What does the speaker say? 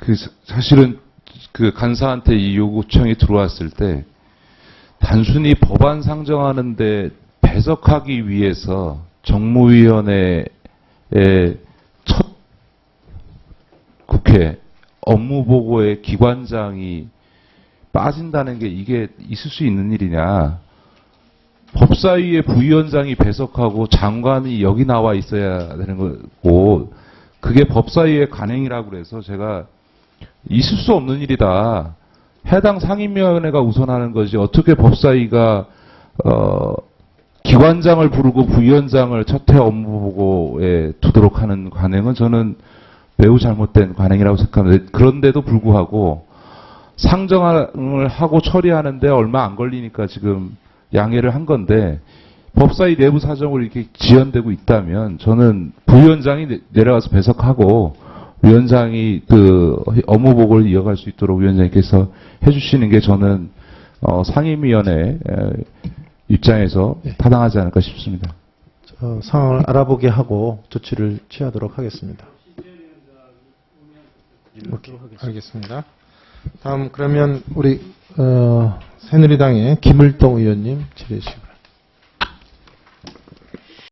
그 사- 사실은 그 간사한테 이 요구청이 들어왔을 때 단순히 법안 상정하는데 배석하기 위해서 정무위원회의 첫 국회 업무보고의 기관장이 빠진다는 게 이게 있을 수 있는 일이냐. 법사위의 부위원장이 배석하고 장관이 여기 나와 있어야 되는 거고, 그게 법사위의 관행이라고 그래서 제가 있을 수 없는 일이다. 해당 상임위원회가 우선하는 것이 어떻게 법사위가 어, 기관장을 부르고 부위원장을 첫회 업무보고에 두도록 하는 관행은 저는 매우 잘못된 관행이라고 생각합니다. 그런데도 불구하고 상정을 하고 처리하는데 얼마 안 걸리니까 지금 양해를 한 건데 법사위 내부 사정으로 이렇게 지연되고 있다면 저는 부위원장이 내- 내려가서 배석하고 위원장이 그 업무 보고를 이어갈 수 있도록 위원장님께서 해주시는 게 저는 어, 상임위원회 에, 입장에서 네. 타당하지 않을까 싶습니다. 어, 상황을 알아보게 하고 조치를 취하도록 하겠습니다. 오케이. 알겠습니다. 다음 그러면 우리 어, 새누리당의 김을동 의원님 질의시고.